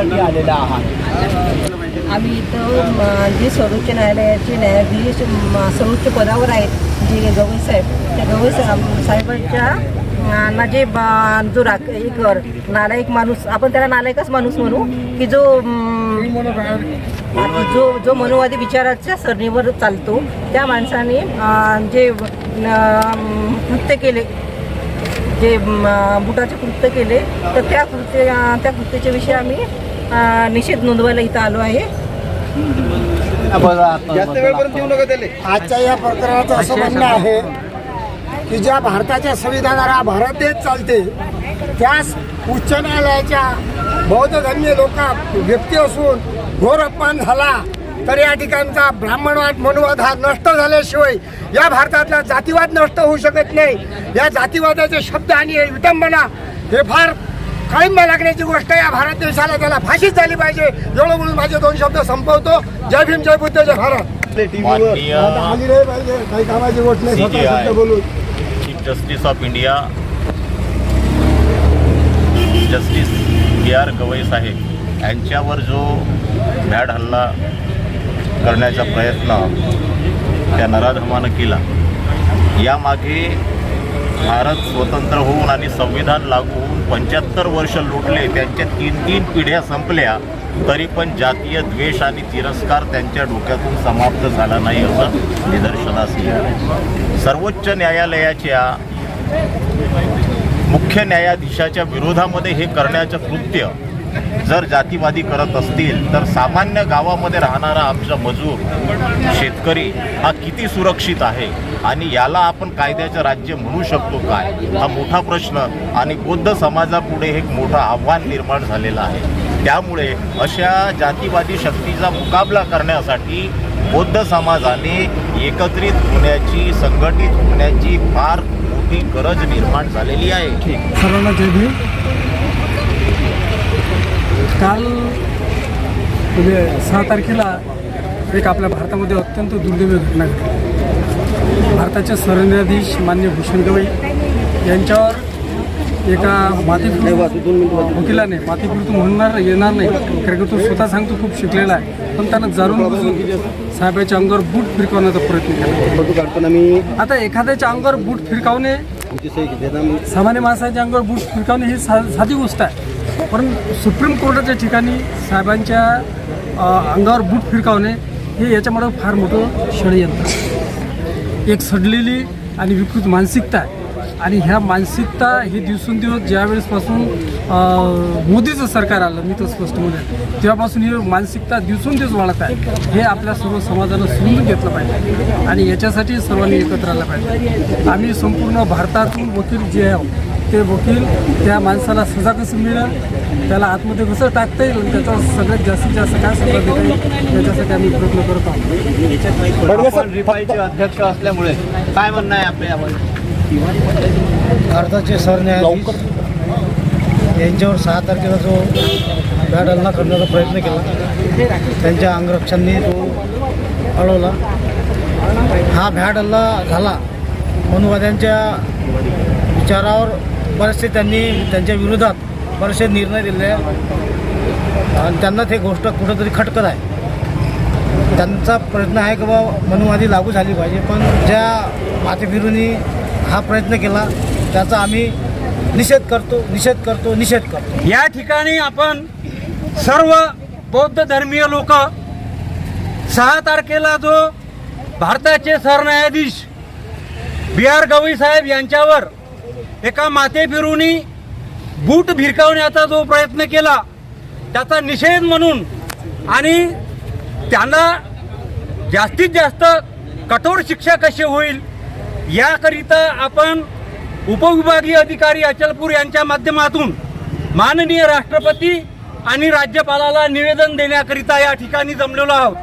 कशासाठी आलेला आहात? आम्ही इथं जे सर्वोच्च न्यायालयाचे न्यायाधीश सर्वोच्च पदावर आहेत जे गवई साहेब त्या गवई साहेबांच्या ना जे जो राख एक नालायक माणूस आपण त्याला नालायकच माणूस म्हणू की जो जो जो मनोवादी विचाराच्या सरणीवर चालतो त्या माणसाने जे कृत्य केले जे बुटाचे कृत्य केले तर त्या कृत्य त्या कृत्याच्या विषयी आम्ही निषेध नोंदवायला इथं आलो आहे. जास्त वेळपर्यंत येऊ नका त्याले. आजच्या या प्रकरणाचं असं म्हणणं आहे की ज्या भारताच्या संविधानाला भारत देश चालते त्यास उच्च न्यायालयाच्या बौद्ध धर्मीय लोक व्यक्ती असून घोर अपमान झाला तर या ठिकाणचा ब्राह्मणवाद मनुवाद हा नष्ट झाल्याशिवाय या भारतातला जातीवाद नष्ट होऊ शकत नाही. या जातीवादाचे शब्द आणि हे विटंबना हे फार काळिंबा लागण्याची गोष्ट या भारत देशाला त्याला फाशीच झाली पाहिजे. एवढं म्हणून माझे दोन शब्द संपवतो. जय भीम जय बुद्ध जय Bharat. Chief justice of India justice B R Gavai साहेब यांच्यावर जो भ्याड हल्ला करण्याचा प्रयत्न त्या नराधमानं केला यामागे भारत स्वतंत्र होऊन आणि संविधान लागू होऊन पंच्याहत्तर वर्ष लोटले त्यांच्या तीन तीन पिढ्या संपल्या तरी पण जातीय द्वेष आणि तिरस्कार त्यांच्या डोक्यातून समाप्त झाला नाही असं निदर्शनास येईल सर्वोच्च न्यायालयाच्या मुख्य न्यायाधीशाच्या विरोधामध्ये हे करण्याचं कृत्य जर जातीवादी करत असतील तर सामान्य गावामध्ये राहणारा आमचा मजूर शेतकरी हा किती सुरक्षित आहे? आणि याला आपण कायद्याचं राज्य म्हणू शकतो काय? हा मोठा प्रश्न आणि बौद्ध समाजापुढे एक मोठं आव्हान निर्माण झालेलं आहे. त्यामुळे अशा जातीवादी शक्तीचा मुकाबला करण्यासाठी बौद्ध समाजाने एकत्रित होण्याची संघटित होण्याची फार मोठी गरज निर्माण झालेली आहे. सर्वांना जय भीम. काल म्हणजे सहा तारखेला एक आपल्या भारतामध्ये अत्यंत दुर्दैवी घटना घडली. भारताचे सरन्यायाधीश मान्य भूषण गवई यांच्यावर एका मातीपूर वकिलाने मातीपूर म्हणणार येणार नाही कारण की तो स्वतः सांगतो खूप शिकलेला आहे. पण त्यानं जाणून साहेबाच्या अंगावर बूट फिरकवण्याचा प्रयत्न केला. आता एखाद्याच्या अंगावर बूट फिरकावणे सामान्य माणसाच्या अंगावर बूट फिरकावणे ही सा साधी गोष्ट आहे. पण सुप्रीम कोर्टाच्या ठिकाणी साहेबांच्या अंगावर बूट फिरकावणे हे याच्यामुळं फार मोठं षडयंत्र एक सडलेली आणि विकृत मानसिकता आहे. आणि ह्या मानसिकता ही दिवसेंदिवस ज्यावेळेसपासून मोदीचं सरकार आलं मी तर स्पष्ट म्हणेन तेव्हापासून ही मानसिकता दिवसेंदिवस वाढत आहे. हे आपल्या सर्व समाजानं समजून घेतलं पाहिजे. आणि याच्यासाठी सर्वांनी एकत्र आलं पाहिजे. आम्ही संपूर्ण भारतातून वकील जे आहे ते वकील त्या माणसाला सजा कसं मिळेल? त्याला आतमध्ये कसं टाकता येईल? आणि त्याचा सगळ्यात जास्तीत जास्त काय सजा देता येईल याच्यासाठी आम्ही प्रयत्न करत आहोत. अध्यक्ष असल्यामुळे काय म्हणणं आहे आपल्या भारताचे सरन्यायाधीश यांच्यावर सहा तारखेला जो हल्ला करण्याचा प्रयत्न केला त्यांच्या अंगरक्षांनी तो अडवला हा भ्याड हल्ला झाला. मनुवाद्यांच्या विचारावर बरेचसे त्यांनी त्यांच्या विरोधात बरेचसे निर्णय दिले आणि त्यांना ते गोष्ट कुठंतरी खटकत आहे. त्यांचा प्रयत्न आहे की बा मनुवादी लागू झाली पाहिजे पण ज्या मातेफिरूंनी हा प्रयत्न केला त्याचा आम्ही निषेध करतो निषेध करतो निषेध करतो. या ठिकाणी आपण सर्व बौद्ध धर्मीय लोक सहा तारखेला जो भारताचे सरन्यायाधीश बी आर गवई साहेब यांच्यावर एका माते फिरूनी बूट भिरकावण्याचा जो प्रयत्न केला त्याचा निषेध म्हणून आणि त्यांना जास्तीत जास्त कठोर शिक्षा कशी होईल याकरिता आपण उपविभागीय अधिकारी अचलपूर यांच्या माध्यमातून माननीय राष्ट्रपती आणि राज्यपालाला निवेदन देण्याकरिता या ठिकाणी जमलेलो आहोत.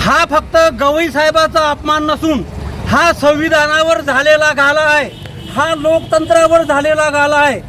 हा फक्त गवई साहेबाचा अपमान नसून हा संविधानावर झालेला घाला आहे. हा लोकतंत्रावर झालेला गाला आहे.